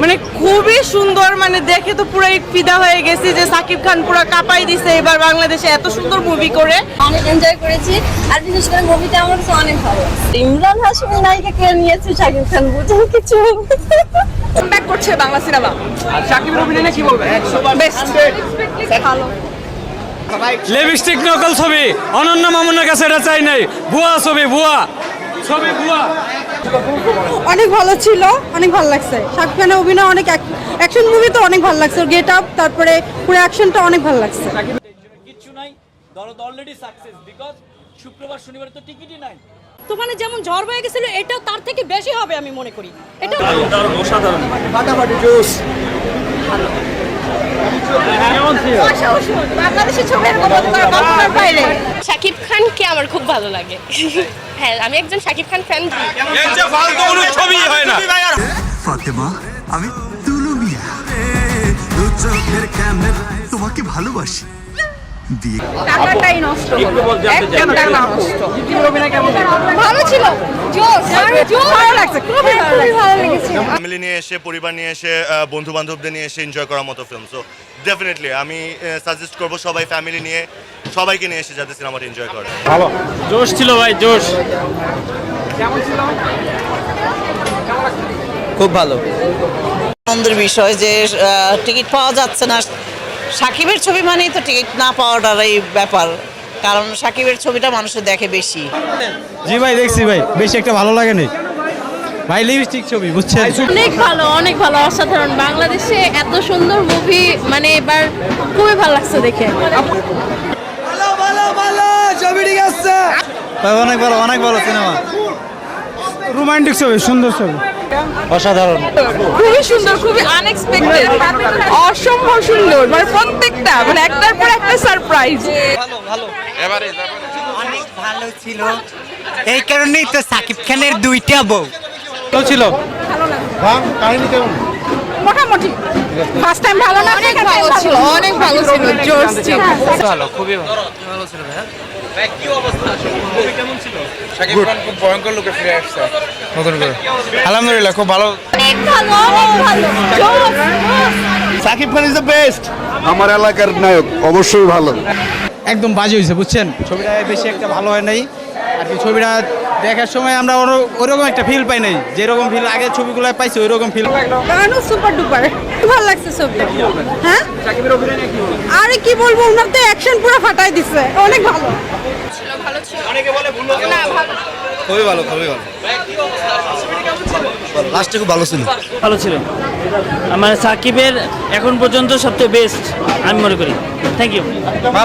মানে খুবই সুন্দর মানে দেখে তো পুরো ফিদা হয়ে গেছি যে সাকিব খান পুরো কাঁপাই দিছে এবার বাংলাদেশে এত সুন্দর মুভি করে। অনেক এনজয় করেছি আর বিশেষ করে মুভিটা আমার কাছে অনেক ভালো। ইমরান হাসমিন নায়িকা কে নিয়েছে শাকিব খান বুঝেন কিছু। ব্যাক করছে বাংলা সিনেমা সাকিবের অভিনয় কি বলবেন? বেস্ট ভালো। লিপস্টিক নকল ছবি। অনন্য মামুনের কাছে এটা চাই নাই। ভুয়া ছবি ভুয়া। অনেক ভালো ছিল অনেক ভালো লাগছে। শাকিব খানের অভিনয় অনেক অ্যাকশন মুভি তো অনেক ভালো লাগছে। গেট আপ তারপরে পুরো অ্যাকশনটা অনেক ভালো লাগছে। কিচ্ছু নাই। দরদ অলরেডি সাকসেস বিকজ শুক্রবার শনিবার তো টিকিটই নাই। তুফানে যেমন ঝড় হয়ে গেছিল এটাও তার থেকে বেশি হবে আমি মনে করি। এটা পারে কল্পনার শাকিব খানকে আমার খুব ভালো লাগে। হ্যাঁ আমি একজন শাকিব খান ফ্যান ছবি হয় না। ফাতেমা আমি তুলু মিয়া তোমাকে ভালোবাসি। দিয়ে। টাকাটাই নষ্ট হলো। একদম টাকা নষ্ট। ভালো ছিল। জোস ভালো লাগছে ভালো লাগছে। ফ্যামিলি নিয়ে এসে পরিবার নিয়ে এসে বন্ধু বান্ধবদের নিয়ে এসে এনজয় করার মতো ফিল্ম সো ডেফিনেটলি আমি সাজেস্ট করব সবাই ফ্যামিলি নিয়ে সবাইকে নিয়ে এসে যাতে সিনেমাটা এনজয় করে। জোশ ছিল ভাই জোশ। খুব ভালো। আনন্দের বিষয় যে টিকিট পাওয়া যাচ্ছে না। সাকিবের ছবি মানেই তো টিকিট না পাওয়াটার এই ব্যাপার। কারণ সাকিবের ছবিটা মানুষের দেখে বেশি। জি ভাই দেখছি ভাই। বেশি একটা ভালো লাগেনি। ভাই লিপস্টিক ছবি বুঝছেন? অনেক ভালো অনেক ভালো অসাধারণ। বাংলাদেশে এত সুন্দর মুভি মানে এবার খুবই ভালো লাগছে দেখে। ভালো ভালো ভালো ছবিটি গেছে অনেক ভালো অনেক ভালো সিনেমা। রোমান্টিক ছবি সুন্দর ছবি। অসাধারণ। খুবই সুন্দর খুবই আনএক্সপেক্টেড অসম্ভব সুন্দর মানে প্রত্যেকটা মানে একটার পর একটা সারপ্রাইজ অনেক ভালো ছিল। এই কারণেই তো সাকিব খানের দুইটা বউ। তো ছিল? মোটামুটি। ফার্স্ট টাইম ভালো না অনেক ভালো ছিল অনেক ভালো ছিল জোস ছিল। ভালো খুবই ভালো। আলহামদুলিল্লাহ খুব ভালো। অনেক ভালো ভালো। Shakib Khan. Is the best আমার এলাকার নায়ক অবশ্যই ভালো। একদম বাজে হয়েছে বুঝছেন? ছবিটা বেশি একটা ভালো হয় নাই। আর কি ছবিটা দেখার সময় আমরা ওর- ওরকম একটা ফিল পাই নাই। যেরকম ফিল আগের ছবিগুলো পাইছি ওই রকম ফিল সুপার ডুপার ভালো লাগছে ছবি। হ্যাঁ? আরে কি বলব ওনার তো অ্যাকশন পুরো ফাটাই দিছে। অনেক ভালো খুবই ভালো খুবই ভালো। লাস্টে খুব ভালো ছিল। ভালো ছিল। আমার সাকিবের এখন পর্যন্ত সবচেয়ে বেস্ট আমি মনে করি। Thank you